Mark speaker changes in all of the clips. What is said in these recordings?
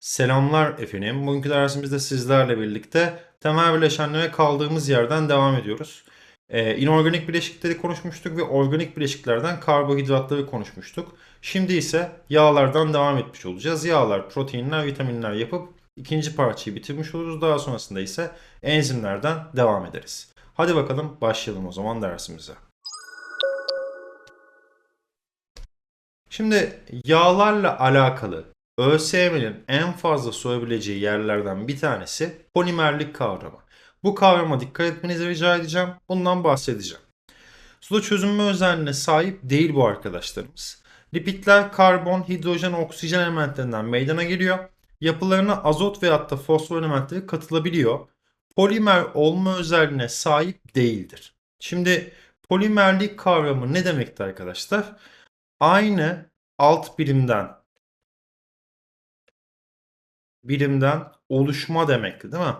Speaker 1: Selamlar efendim. Bugünkü dersimizde sizlerle birlikte temel bileşenlere kaldığımız yerden devam ediyoruz. Ee, inorganik bileşikleri konuşmuştuk ve organik bileşiklerden karbonhidratları konuşmuştuk. Şimdi ise yağlardan devam etmiş olacağız. Yağlar, proteinler, vitaminler yapıp ikinci parçayı bitirmiş oluruz. Daha sonrasında ise enzimlerden devam ederiz. Hadi bakalım başlayalım o zaman dersimize. Şimdi yağlarla alakalı ÖSYM'nin en fazla sorabileceği yerlerden bir tanesi polimerlik kavramı. Bu kavrama dikkat etmenizi rica edeceğim. Bundan bahsedeceğim. Suda çözünme özelliğine sahip değil bu arkadaşlarımız. Lipidler karbon, hidrojen, oksijen elementlerinden meydana geliyor. Yapılarına azot veyahut da fosfor elementleri katılabiliyor. Polimer olma özelliğine sahip değildir. Şimdi polimerlik kavramı ne demekti arkadaşlar? Aynı alt birimden birimden oluşma demekti değil mi?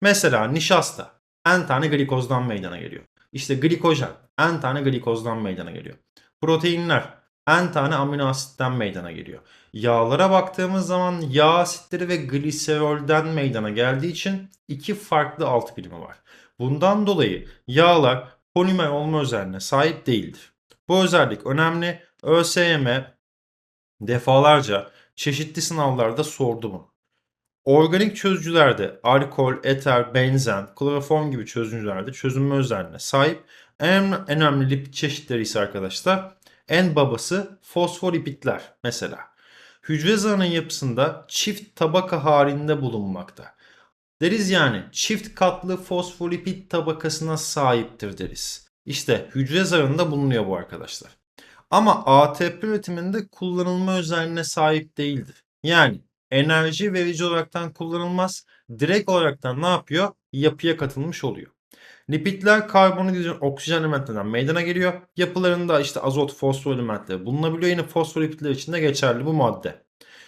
Speaker 1: Mesela nişasta en tane glikozdan meydana geliyor. İşte glikojen en tane glikozdan meydana geliyor. Proteinler en tane amino asitten meydana geliyor. Yağlara baktığımız zaman yağ asitleri ve gliserolden meydana geldiği için iki farklı alt birimi var. Bundan dolayı yağlar polimer olma özelliğine sahip değildir. Bu özellik önemli. ÖSYM defalarca çeşitli sınavlarda sordu bunu. Organik çözücülerde alkol, eter, benzen, kloroform gibi çözücülerde çözünme özelliğine sahip en önemli lipid çeşitleri ise arkadaşlar en babası fosfolipidler mesela. Hücre zarının yapısında çift tabaka halinde bulunmakta. Deriz yani çift katlı fosfolipid tabakasına sahiptir deriz. İşte hücre zarında bulunuyor bu arkadaşlar. Ama ATP üretiminde kullanılma özelliğine sahip değildir. Yani enerji verici olaraktan kullanılmaz. Direkt olaraktan ne yapıyor? Yapıya katılmış oluyor. Lipidler karbon, hidrojen, oksijen elementlerinden meydana geliyor. Yapılarında işte azot, fosfor elementleri bulunabiliyor. Yine fosfolipidler için de geçerli bu madde.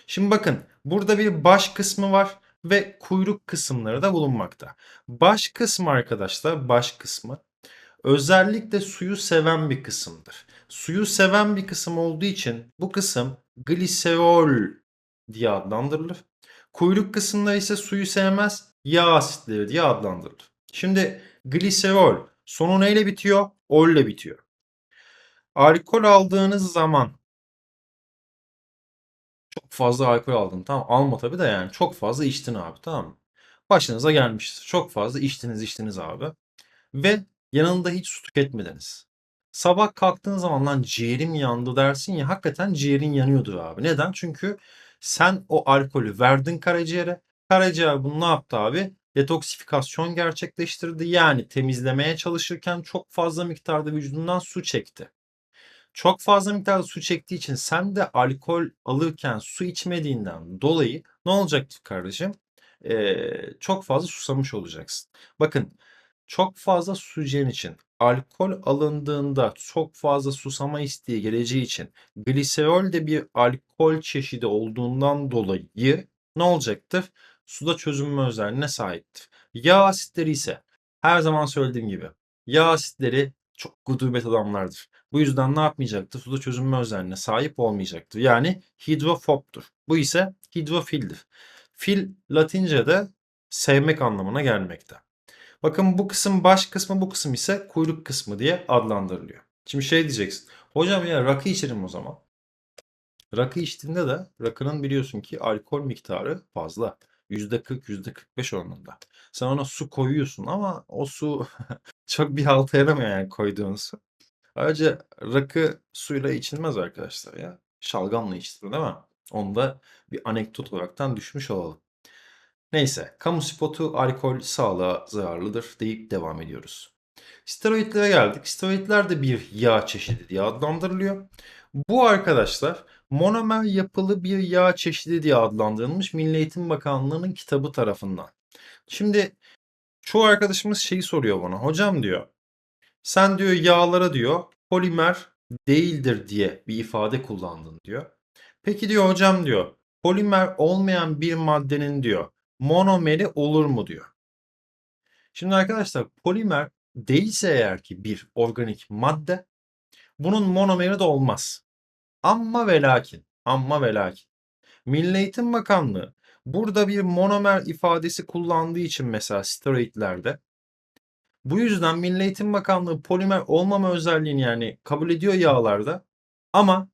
Speaker 1: Şimdi bakın burada bir baş kısmı var ve kuyruk kısımları da bulunmakta. Baş kısmı arkadaşlar baş kısmı özellikle suyu seven bir kısımdır. Suyu seven bir kısım olduğu için bu kısım gliserol diye adlandırılır. Kuyruk kısımları ise suyu sevmez, yağ asitleri diye adlandırılır. Şimdi gliserol sonu neyle bitiyor? Ol ile bitiyor. Alkol aldığınız zaman çok fazla alkol aldın tamam alma tabii de yani çok fazla içtin abi tamam mı? Başınıza gelmiştir. Çok fazla içtiniz içtiniz abi. Ve yanında hiç su tüketmediniz. Sabah kalktığın zaman lan ciğerim yandı dersin ya hakikaten ciğerin yanıyordur abi. Neden? Çünkü sen o alkolü verdin karaciğere. Karaciğer bunu ne yaptı abi? Detoksifikasyon gerçekleştirdi. Yani temizlemeye çalışırken çok fazla miktarda vücudundan su çekti. Çok fazla miktarda su çektiği için sen de alkol alırken su içmediğinden dolayı ne olacaktır kardeşim? Ee, çok fazla susamış olacaksın. Bakın çok fazla su için alkol alındığında çok fazla susama isteği geleceği için gliserol de bir alkol çeşidi olduğundan dolayı ne olacaktır? Suda çözünme özelliğine sahiptir. Yağ asitleri ise her zaman söylediğim gibi yağ asitleri çok gudubet adamlardır. Bu yüzden ne yapmayacaktır? Suda çözünme özelliğine sahip olmayacaktır. Yani hidrofobtur. Bu ise hidrofildir. Fil Latince'de sevmek anlamına gelmekte. Bakın bu kısım baş kısmı bu kısım ise kuyruk kısmı diye adlandırılıyor. Şimdi şey diyeceksin. Hocam ya rakı içerim o zaman. Rakı içtiğinde de rakının biliyorsun ki alkol miktarı fazla. %40, %45 oranında. Sen ona su koyuyorsun ama o su çok bir halta yaramıyor yani koyduğun su. Ayrıca rakı suyla içilmez arkadaşlar ya. Şalgamla içilir değil mi? Onu da bir anekdot olaraktan düşmüş olalım. Neyse, kamu spotu alkol sağlığa zararlıdır deyip devam ediyoruz. Steroidlere geldik. Steroidler de bir yağ çeşidi diye adlandırılıyor. Bu arkadaşlar monomer yapılı bir yağ çeşidi diye adlandırılmış Milli Eğitim Bakanlığı'nın kitabı tarafından. Şimdi çoğu arkadaşımız şeyi soruyor bana. Hocam diyor sen diyor yağlara diyor polimer değildir diye bir ifade kullandın diyor. Peki diyor hocam diyor polimer olmayan bir maddenin diyor monomeri olur mu diyor. Şimdi arkadaşlar polimer değilse eğer ki bir organik madde bunun monomeri de olmaz. Amma ve lakin, amma ve lakin. Milli Eğitim Bakanlığı burada bir monomer ifadesi kullandığı için mesela steroidlerde bu yüzden Milli Eğitim Bakanlığı polimer olmama özelliğini yani kabul ediyor yağlarda ama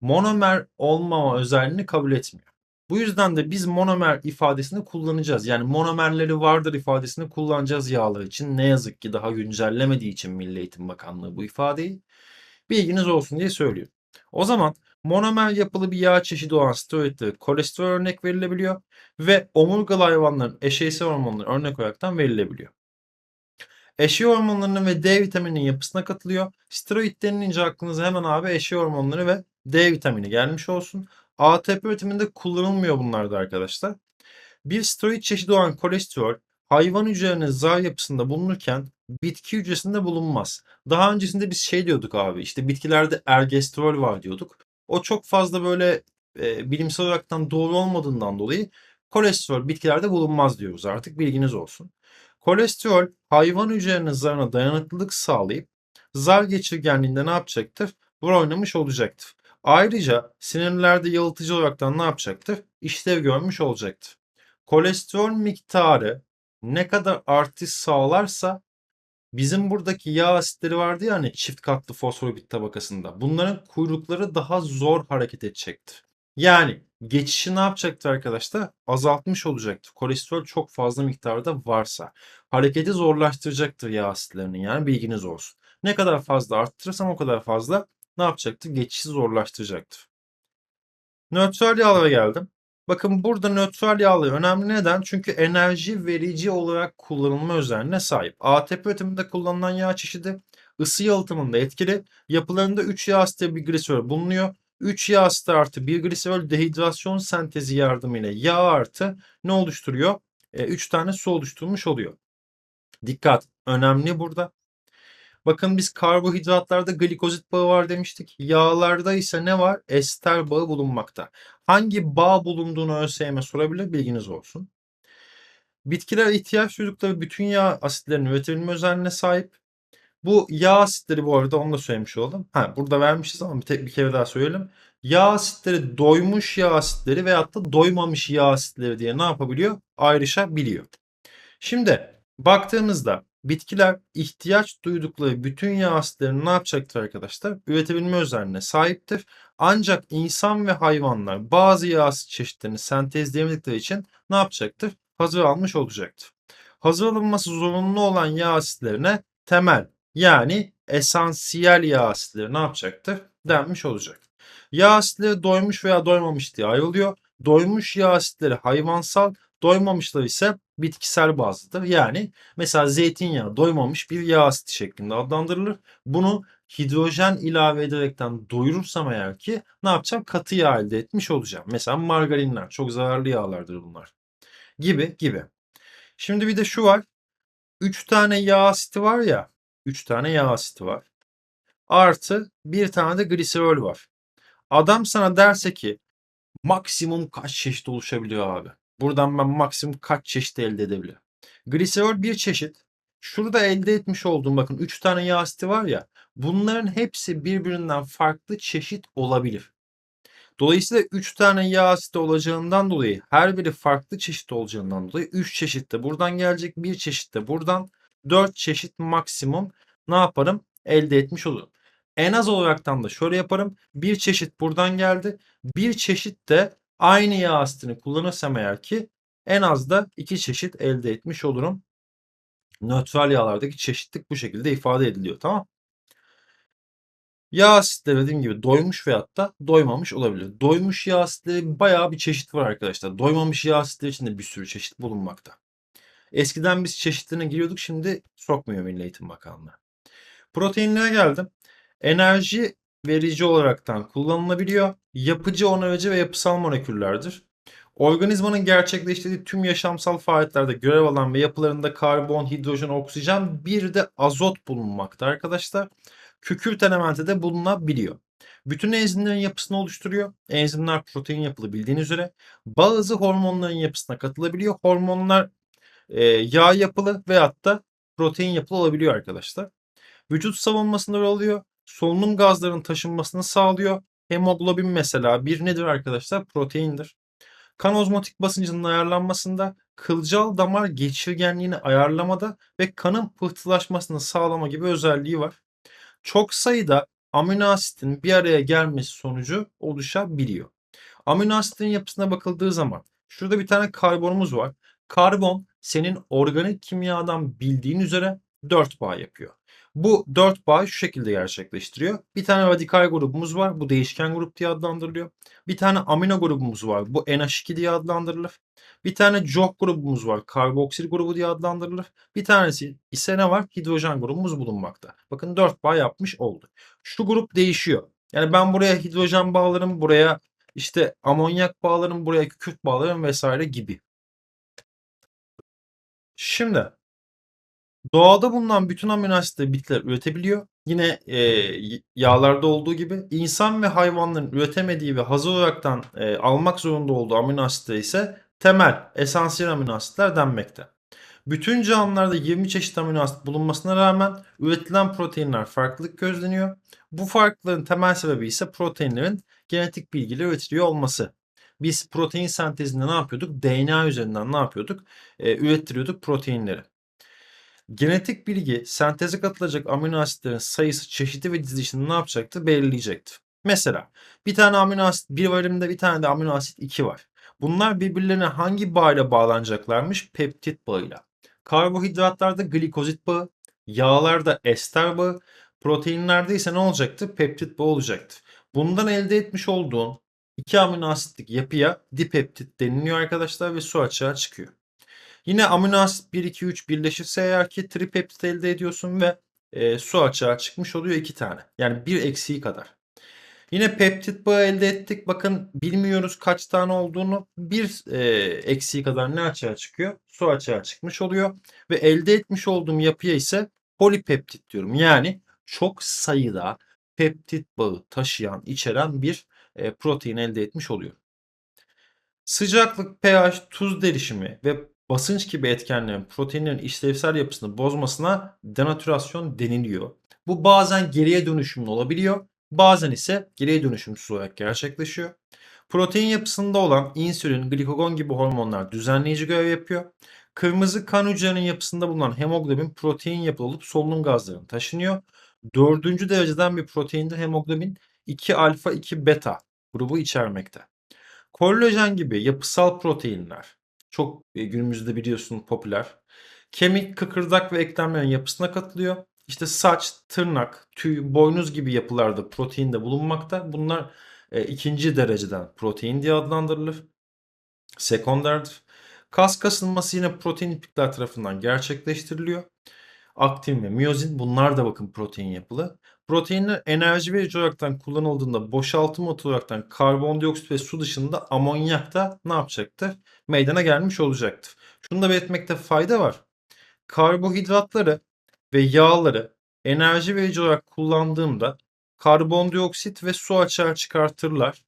Speaker 1: monomer olmama özelliğini kabul etmiyor. Bu yüzden de biz monomer ifadesini kullanacağız. Yani monomerleri vardır ifadesini kullanacağız yağlar için. Ne yazık ki daha güncellemediği için Milli Eğitim Bakanlığı bu ifadeyi. Bilginiz olsun diye söylüyor. O zaman monomer yapılı bir yağ çeşidi olan steroidleri kolesterol örnek verilebiliyor ve omurgalı hayvanların eşeysel hormonları örnek olaraktan verilebiliyor. Eşey hormonlarının ve D vitamininin yapısına katılıyor. Steroid denilince aklınıza hemen abi eşey hormonları ve D vitamini gelmiş olsun. ATP üretiminde kullanılmıyor bunlar da arkadaşlar. Bir steroid çeşidi olan kolesterol hayvan hücrelerinin zar yapısında bulunurken bitki hücresinde bulunmaz. Daha öncesinde biz şey diyorduk abi işte bitkilerde ergesterol var diyorduk. O çok fazla böyle e, bilimsel olaraktan doğru olmadığından dolayı kolesterol bitkilerde bulunmaz diyoruz artık bilginiz olsun. Kolesterol hayvan hücrelerinin zarına dayanıklılık sağlayıp zar geçirgenliğinde ne yapacaktır? Rol oynamış olacaktır. Ayrıca sinirlerde yalıtıcı olaraktan ne yapacaktır? İşlev görmüş olacaktır. Kolesterol miktarı ne kadar artış sağlarsa bizim buradaki yağ asitleri vardı ya hani çift katlı fosfolipid tabakasında. Bunların kuyrukları daha zor hareket edecektir. Yani geçişi ne yapacaktır arkadaşlar? Azaltmış olacaktır. Kolesterol çok fazla miktarda varsa. Hareketi zorlaştıracaktır yağ asitlerinin yani bilginiz olsun. Ne kadar fazla arttırırsam o kadar fazla ne yapacaktır? Geçişi zorlaştıracaktır. Nötral yağlara geldim. Bakın burada nötral yağlar önemli. Neden? Çünkü enerji verici olarak kullanılma özelliğine sahip. ATP üretiminde kullanılan yağ çeşidi ısı yalıtımında etkili. Yapılarında 3 yağ asitli bir gliserol bulunuyor. 3 yağ asidi artı 1 gliserol dehidrasyon sentezi yardımıyla yağ artı ne oluşturuyor? 3 e, tane su oluşturmuş oluyor. Dikkat önemli burada. Bakın biz karbohidratlarda glikozit bağı var demiştik. Yağlarda ise ne var? Ester bağı bulunmakta. Hangi bağ bulunduğunu ÖSYM sorabilir bilginiz olsun. Bitkiler ihtiyaç duydukları bütün yağ asitlerinin üretilme özelliğine sahip. Bu yağ asitleri bu arada onu da söylemiş oldum. Ha, burada vermişiz ama bir, tek, bir kere daha söyleyelim. Yağ asitleri doymuş yağ asitleri veyahut da doymamış yağ asitleri diye ne yapabiliyor? Ayrışabiliyor. Şimdi baktığımızda bitkiler ihtiyaç duydukları bütün yağ asitlerini ne yapacaktır arkadaşlar? Üretebilme özelliğine sahiptir. Ancak insan ve hayvanlar bazı yağ asit çeşitlerini sentezleyemedikleri için ne yapacaktır? Hazır almış olacaktır. Hazır alınması zorunlu olan yağ asitlerine temel yani esansiyel yağ asitleri ne yapacaktır? Denmiş olacak. Yağ asitleri doymuş veya doymamış diye ayrılıyor. Doymuş yağ asitleri hayvansal, doymamışlar ise bitkisel bazlıdır. Yani mesela zeytinyağı doymamış bir yağ asiti şeklinde adlandırılır. Bunu hidrojen ilave ederekten doyurursam eğer ki ne yapacağım? Katı yağ elde etmiş olacağım. Mesela margarinler çok zararlı yağlardır bunlar. Gibi gibi. Şimdi bir de şu var. 3 tane yağ asiti var ya. 3 tane yağ asiti var. Artı bir tane de gliserol var. Adam sana derse ki maksimum kaç çeşit oluşabiliyor abi? Buradan ben maksimum kaç çeşit elde edebilirim? Gliserol bir çeşit. Şurada elde etmiş olduğum bakın 3 tane yağ asiti var ya. Bunların hepsi birbirinden farklı çeşit olabilir. Dolayısıyla 3 tane yağ asiti olacağından dolayı her biri farklı çeşit olacağından dolayı 3 çeşit de buradan gelecek. Bir çeşit de buradan 4 çeşit maksimum ne yaparım? Elde etmiş olurum. En az olaraktan da şöyle yaparım. Bir çeşit buradan geldi. Bir çeşit de aynı yağ asitini kullanırsam eğer ki en az da iki çeşit elde etmiş olurum. Nötral yağlardaki çeşitlik bu şekilde ifade ediliyor. Tamam. Yağ asitleri dediğim gibi doymuş veyahut da doymamış olabilir. Doymuş yağ asitleri bayağı bir çeşit var arkadaşlar. Doymamış yağ asitleri için de bir sürü çeşit bulunmakta. Eskiden biz çeşitlerine giriyorduk şimdi sokmuyor Milli Eğitim Bakanlığı. Proteinlere geldim. Enerji verici olaraktan kullanılabiliyor. Yapıcı, onarıcı ve yapısal moleküllerdir. Organizmanın gerçekleştirdiği tüm yaşamsal faaliyetlerde görev alan ve yapılarında karbon, hidrojen, oksijen bir de azot bulunmakta arkadaşlar. Kükürt elementi de bulunabiliyor. Bütün enzimlerin yapısını oluşturuyor. Enzimler protein yapılı bildiğiniz üzere. Bazı hormonların yapısına katılabiliyor. Hormonlar e, yağ yapılı veyahut da protein yapılı olabiliyor arkadaşlar. Vücut savunmasında rol alıyor. Solunum gazlarının taşınmasını sağlıyor. Hemoglobin mesela bir nedir arkadaşlar? Proteindir. kan ozmotik basıncının ayarlanmasında, kılcal damar geçirgenliğini ayarlamada ve kanın pıhtılaşmasını sağlama gibi özelliği var. Çok sayıda amino asitin bir araya gelmesi sonucu oluşabiliyor. Amino asitin yapısına bakıldığı zaman şurada bir tane karbonumuz var. Karbon senin organik kimyadan bildiğin üzere 4 bağ yapıyor. Bu 4 bağı şu şekilde gerçekleştiriyor. Bir tane radikal grubumuz var. Bu değişken grup diye adlandırılıyor. Bir tane amino grubumuz var. Bu NH2 diye adlandırılır. Bir tane COH grubumuz var. Karboksil grubu diye adlandırılır. Bir tanesi ise ne var? Hidrojen grubumuz bulunmakta. Bakın 4 bağ yapmış oldu. Şu grup değişiyor. Yani ben buraya hidrojen bağlarım, buraya işte amonyak bağlarım, buraya kükürt bağlarım vesaire gibi. Şimdi Doğada bulunan bütün amino asitleri bitkiler üretebiliyor. Yine e, yağlarda olduğu gibi insan ve hayvanların üretemediği ve hazır olaraktan e, almak zorunda olduğu amino asitler ise temel, esansiyel amino asitler denmekte. Bütün canlılarda 20 çeşit amino asit bulunmasına rağmen üretilen proteinler farklılık gözleniyor. Bu farklılığın temel sebebi ise proteinlerin genetik bilgiyle üretiliyor olması. Biz protein sentezinde ne yapıyorduk? DNA üzerinden ne yapıyorduk? E, ürettiriyorduk proteinleri. Genetik bilgi senteze katılacak amino asitlerin sayısı, çeşidi ve dizilişini ne yapacaktı? Belirleyecekti. Mesela bir tane amino asit bir varimde bir tane de amino asit 2 var. Bunlar birbirlerine hangi bağıyla bağlanacaklarmış? Peptit bağıyla. Karbohidratlarda glikozit bağı, yağlarda ester bağı, proteinlerde ise ne olacaktı? Peptit bağı olacaktı. Bundan elde etmiş olduğun iki amino asitlik yapıya dipeptit deniliyor arkadaşlar ve su açığa çıkıyor. Yine amino asit 1, 2, 3 birleşirse eğer ki tripeptit elde ediyorsun ve e, su açığa çıkmış oluyor iki tane. Yani bir eksiği kadar. Yine peptit bağı elde ettik. Bakın bilmiyoruz kaç tane olduğunu. Bir e, eksiği kadar ne açığa çıkıyor? Su açığa çıkmış oluyor. Ve elde etmiş olduğum yapıya ise polipeptit diyorum. Yani çok sayıda peptit bağı taşıyan, içeren bir e, protein elde etmiş oluyor. Sıcaklık, pH, tuz derişimi ve basınç gibi etkenlerin proteinlerin işlevsel yapısını bozmasına denatürasyon deniliyor. Bu bazen geriye dönüşümlü olabiliyor, bazen ise geriye dönüşümsüz olarak gerçekleşiyor. Protein yapısında olan insülin, glikagon gibi hormonlar düzenleyici görev yapıyor. Kırmızı kan hücrelerinin yapısında bulunan hemoglobin protein yapılı olup solunum gazlarını taşınıyor. Dördüncü dereceden bir proteindir hemoglobin 2 alfa 2 beta grubu içermekte. Kollajen gibi yapısal proteinler çok e, günümüzde biliyorsun popüler. Kemik, kıkırdak ve eklemlerin yapısına katılıyor. İşte saç, tırnak, tüy, boynuz gibi yapılarda protein de bulunmakta. Bunlar e, ikinci dereceden protein diye adlandırılır. Sekonderdir. Kas kasılması yine protein iplikler tarafından gerçekleştiriliyor. Aktin ve miyozin bunlar da bakın protein yapılı. Proteinler enerji verici olaraktan kullanıldığında boşaltım olaraktan karbondioksit ve su dışında amonyak da ne yapacaktır? Meydana gelmiş olacaktır. Şunu da belirtmekte fayda var. Karbohidratları ve yağları enerji verici olarak kullandığımda karbondioksit ve su açığa çıkartırlar.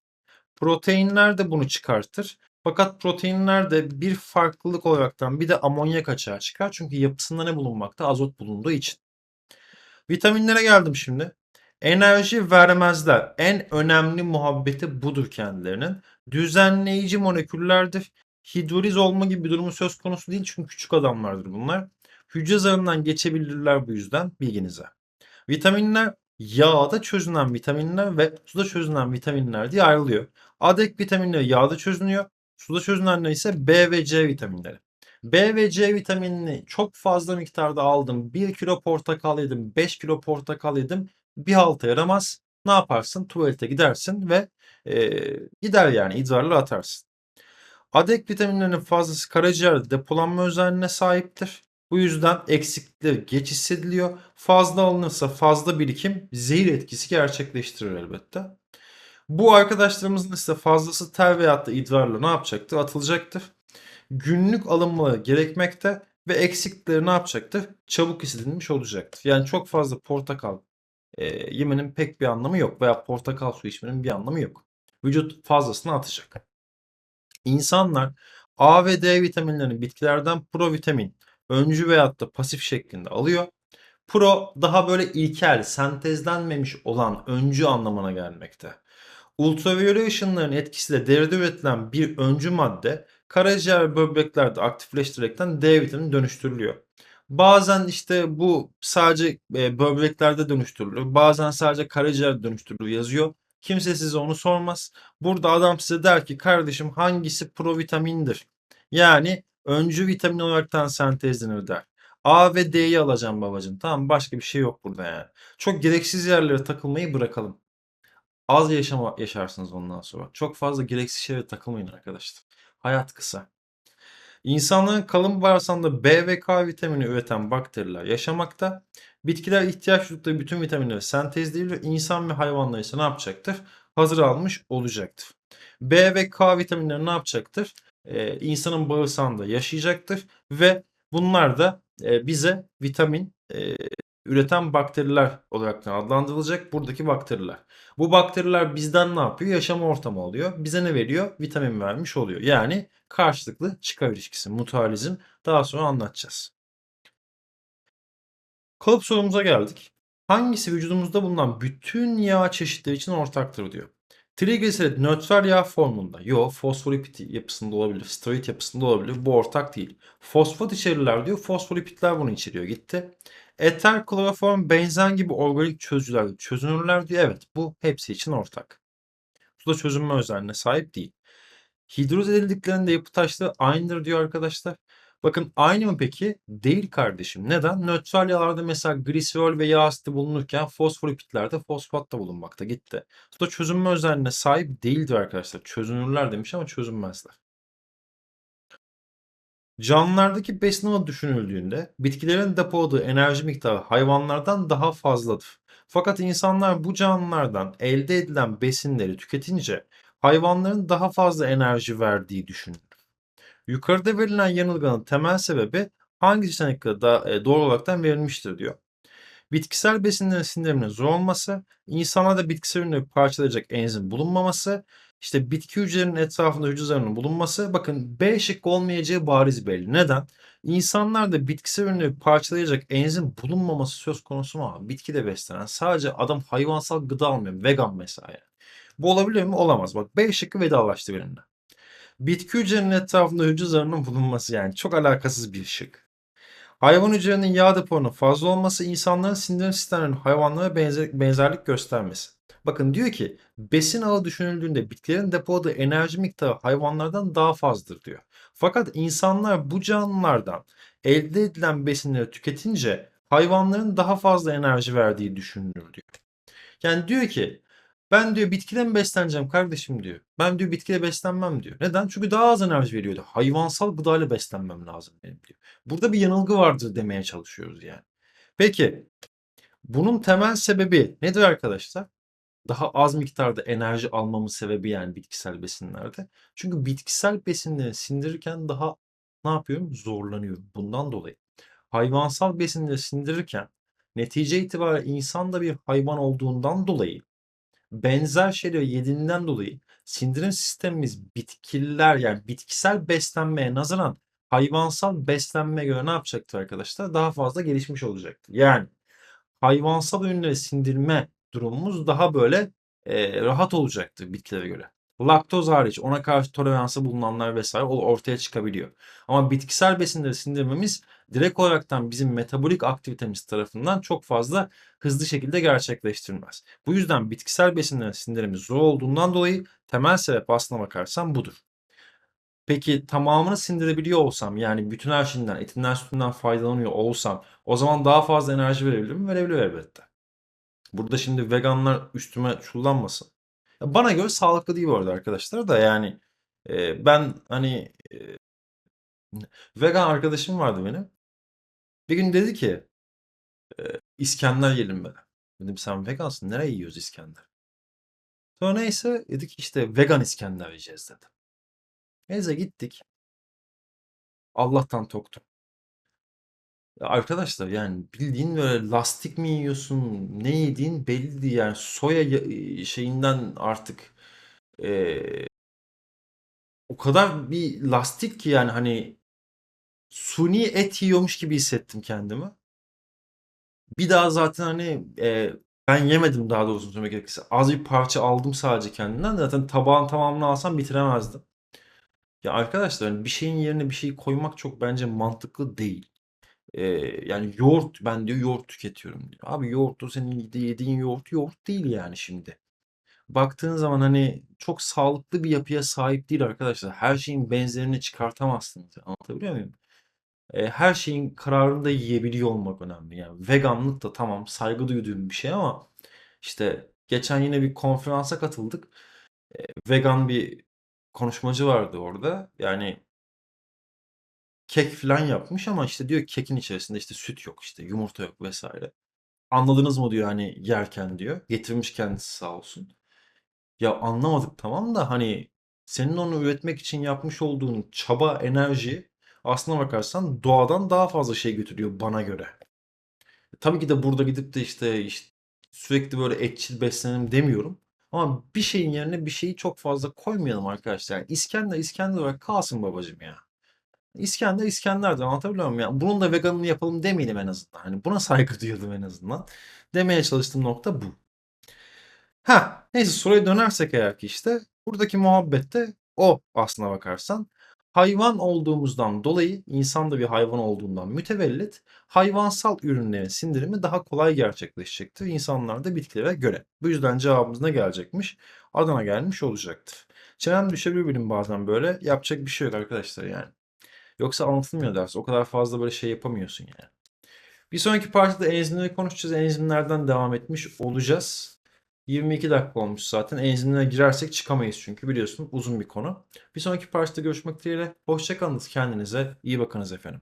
Speaker 1: Proteinler de bunu çıkartır. Fakat proteinlerde bir farklılık olaraktan bir de amonyak açığa çıkar. Çünkü yapısında ne bulunmakta? Azot bulunduğu için. Vitaminlere geldim şimdi. Enerji vermezler. En önemli muhabbeti budur kendilerinin. Düzenleyici moleküllerdir. Hidroliz olma gibi bir durumu söz konusu değil çünkü küçük adamlardır bunlar. Hücre zarından geçebilirler bu yüzden bilginize. Vitaminler yağda çözünen vitaminler ve suda çözünen vitaminler diye ayrılıyor. Adek vitaminleri yağda çözünüyor. Suda çözünenler ise B ve C vitaminleri. B ve C vitaminini çok fazla miktarda aldım. 1 kilo portakal yedim, 5 kilo portakal yedim. Bir halta yaramaz. Ne yaparsın? Tuvalete gidersin ve e, gider yani idrarla atarsın. Adek vitaminlerinin fazlası karaciğerde depolanma özelliğine sahiptir. Bu yüzden eksiklikleri geç hissediliyor. Fazla alınırsa fazla birikim zehir etkisi gerçekleştirir elbette. Bu arkadaşlarımızın ise fazlası ter veyahut da idrarla ne yapacaktır? Atılacaktır günlük alınmaları gerekmekte ve eksikleri ne yapacaktır? Çabuk hissedilmiş olacaktır. Yani çok fazla portakal e, yemenin pek bir anlamı yok veya portakal su içmenin bir anlamı yok. Vücut fazlasını atacak. İnsanlar A ve D vitaminlerini bitkilerden provitamin, öncü veyahut da pasif şeklinde alıyor. Pro daha böyle ilkel, sentezlenmemiş olan öncü anlamına gelmekte. Ultraviyole ışınların etkisiyle deride üretilen bir öncü madde karaciğer böbreklerde aktifleştirerekten D vitamini dönüştürülüyor. Bazen işte bu sadece e, böbreklerde dönüştürülür. Bazen sadece karaciğer dönüştürülür yazıyor. Kimse size onu sormaz. Burada adam size der ki kardeşim hangisi provitamindir? Yani öncü vitamin olaraktan sentezlenir der. A ve D'yi alacağım babacığım. Tamam başka bir şey yok burada yani. Çok gereksiz yerlere takılmayı bırakalım. Az yaşama yaşarsınız ondan sonra. Çok fazla gereksiz şeylere takılmayın arkadaşlar. Hayat kısa. İnsanların kalın bağırsağında B ve K vitamini üreten bakteriler yaşamakta. Bitkiler ihtiyaç duydukları bütün vitaminleri sentezleyebilir. İnsan ve hayvanlar ise ne yapacaktır? Hazır almış olacaktır. B ve K vitaminleri ne yapacaktır? Ee, insanın bağırsağında yaşayacaktır ve bunlar da e, bize vitamin e, üreten bakteriler olarak adlandırılacak buradaki bakteriler. Bu bakteriler bizden ne yapıyor? Yaşam ortamı oluyor. Bize ne veriyor? Vitamin vermiş oluyor. Yani karşılıklı çıkar ilişkisi, mutualizm. Daha sonra anlatacağız. Kalıp sorumuza geldik. Hangisi vücudumuzda bulunan bütün yağ çeşitleri için ortaktır diyor. Trigliserit nötral yağ formunda. Yo fosfolipid yapısında olabilir. Steroid yapısında olabilir. Bu ortak değil. Fosfat içerirler diyor. Fosfolipidler bunu içeriyor. Gitti. Eter, kloroform, benzen gibi organik çözücüler çözünürler diyor. Evet bu hepsi için ortak. Su da çözünme özelliğine sahip değil. Hidroz edildiklerinde yapı taşları aynıdır diyor arkadaşlar. Bakın aynı mı peki? Değil kardeşim. Neden? Nötral yağlarda mesela gliserol ve yağ asidi bulunurken fosfolipidlerde fosfat da bulunmakta. Gitti. Su da çözünme özelliğine sahip değildir arkadaşlar. Çözünürler demiş ama çözünmezler. Canlılardaki besin düşünüldüğünde bitkilerin depoladığı enerji miktarı hayvanlardan daha fazladır. Fakat insanlar bu canlılardan elde edilen besinleri tüketince hayvanların daha fazla enerji verdiği düşünülür. Yukarıda verilen yanılganın temel sebebi hangi seçenekle doğru olaraktan verilmiştir diyor. Bitkisel besinlerin sindiriminin zor olması, insanlarda bitkisel ürünleri parçalayacak enzim bulunmaması, işte bitki hücrelerinin etrafında hücre zarının bulunması. Bakın B şıkkı olmayacağı bariz belli. Neden? İnsanlarda bitkisel ürünleri parçalayacak enzim bulunmaması söz konusu mu? Bitki de beslenen. Sadece adam hayvansal gıda almıyor. Vegan mesela yani. Bu olabilir mi? Olamaz. Bak B şıkkı vedalaştı benimle. Bitki hücrelerinin etrafında hücre zarının bulunması yani çok alakasız bir şık. Hayvan hücrelerinin yağ deponunun fazla olması insanların sindirim sistemlerinin hayvanlara benzer, benzerlik göstermesi. Bakın diyor ki besin ağı düşünüldüğünde bitkilerin depoladığı enerji miktarı hayvanlardan daha fazladır diyor. Fakat insanlar bu canlılardan elde edilen besinleri tüketince hayvanların daha fazla enerji verdiği düşünülür diyor. Yani diyor ki ben diyor bitkiden besleneceğim kardeşim diyor. Ben diyor bitkiyle beslenmem diyor. Neden? Çünkü daha az enerji veriyordu. Hayvansal gıdayla beslenmem lazım benim diyor. Burada bir yanılgı vardır demeye çalışıyoruz yani. Peki bunun temel sebebi nedir arkadaşlar? Daha az miktarda enerji almamın sebebi yani bitkisel besinlerde. Çünkü bitkisel besinleri sindirirken daha ne yapıyorum? Zorlanıyorum. Bundan dolayı. Hayvansal besinleri sindirirken netice itibariyle insan da bir hayvan olduğundan dolayı benzer şeyleri yediğinden dolayı sindirim sistemimiz bitkiler yani bitkisel beslenmeye nazaran hayvansal beslenmeye göre ne yapacaktır arkadaşlar? Daha fazla gelişmiş olacaktır. Yani hayvansal ürünleri sindirme durumumuz daha böyle e, rahat olacaktır bitkilere göre. Laktoz hariç ona karşı toleransı bulunanlar vesaire ortaya çıkabiliyor. Ama bitkisel besinleri sindirmemiz direkt olaraktan bizim metabolik aktivitemiz tarafından çok fazla hızlı şekilde gerçekleştirilmez. Bu yüzden bitkisel besinlerin sindirimi zor olduğundan dolayı temel sebep aslına bakarsam budur. Peki tamamını sindirebiliyor olsam yani bütün her şeyinden, etinden, sütünden faydalanıyor olsam o zaman daha fazla enerji verebilir mi? Verebilir elbette. Burada şimdi veganlar üstüme çullanmasın. Bana göre sağlıklı değil bu arada arkadaşlar da yani e, ben hani e, vegan arkadaşım vardı benim. Bir gün dedi ki e, İskender yiyelim be. Dedim sen vegansın nereye yiyoruz İskender? Sonra neyse dedik işte vegan İskender yiyeceğiz dedi. Neyse gittik. Allah'tan toktum. Arkadaşlar yani bildiğin böyle lastik mi yiyorsun ne yediğin belli değil yani soya şeyinden artık e, o kadar bir lastik ki yani hani suni et yiyormuş gibi hissettim kendimi. Bir daha zaten hani e, Ben yemedim daha doğrusu söylemek gerekirse. Az bir parça aldım sadece kendimden. Zaten tabağın tamamını alsam bitiremezdim. Ya arkadaşlar hani bir şeyin yerine bir şey koymak çok bence mantıklı değil. Ee, yani yoğurt ben diyor yoğurt tüketiyorum diyor. Abi yoğurt o senin yedi- yediğin yoğurt yoğurt değil yani şimdi. Baktığın zaman hani çok sağlıklı bir yapıya sahip değil arkadaşlar. Her şeyin benzerini çıkartamazsınız. Anlatabiliyor muyum? E, her şeyin kararını da yiyebiliyor olmak önemli. Yani veganlık da tamam saygı duyduğum bir şey ama işte geçen yine bir konferansa katıldık. E, vegan bir konuşmacı vardı orada. Yani kek falan yapmış ama işte diyor ki kekin içerisinde işte süt yok işte yumurta yok vesaire. Anladınız mı diyor hani yerken diyor. Getirmiş kendisi sağ olsun. Ya anlamadık tamam da hani senin onu üretmek için yapmış olduğun çaba, enerji aslına bakarsan doğadan daha fazla şey götürüyor bana göre. Tabii ki de burada gidip de işte, işte sürekli böyle etçil beslenelim demiyorum. Ama bir şeyin yerine bir şeyi çok fazla koymayalım arkadaşlar. Yani İskender İskender olarak kalsın babacım ya. İskender İskender'dir anlatabiliyor muyum? Ya bunun da veganını yapalım demeyelim en azından. Hani buna saygı duyalım en azından. Demeye çalıştığım nokta bu. Ha, neyse soruya dönersek eğer ki işte buradaki muhabbet de o aslına bakarsan. Hayvan olduğumuzdan dolayı insan da bir hayvan olduğundan mütevellit hayvansal ürünlerin sindirimi daha kolay gerçekleşecektir insanlarda bitkilere göre. Bu yüzden cevabımız ne gelecekmiş? Adana gelmiş olacaktır. Çenem düşebilir benim bazen böyle. Yapacak bir şey yok arkadaşlar yani. Yoksa anlatılmıyor ders. O kadar fazla böyle şey yapamıyorsun yani. Bir sonraki partide enzimleri konuşacağız. Enzimlerden devam etmiş olacağız. 22 dakika olmuş zaten. Enzimlere girersek çıkamayız çünkü biliyorsun uzun bir konu. Bir sonraki partide görüşmek dileğiyle. Hoşçakalınız kendinize. iyi bakınız efendim.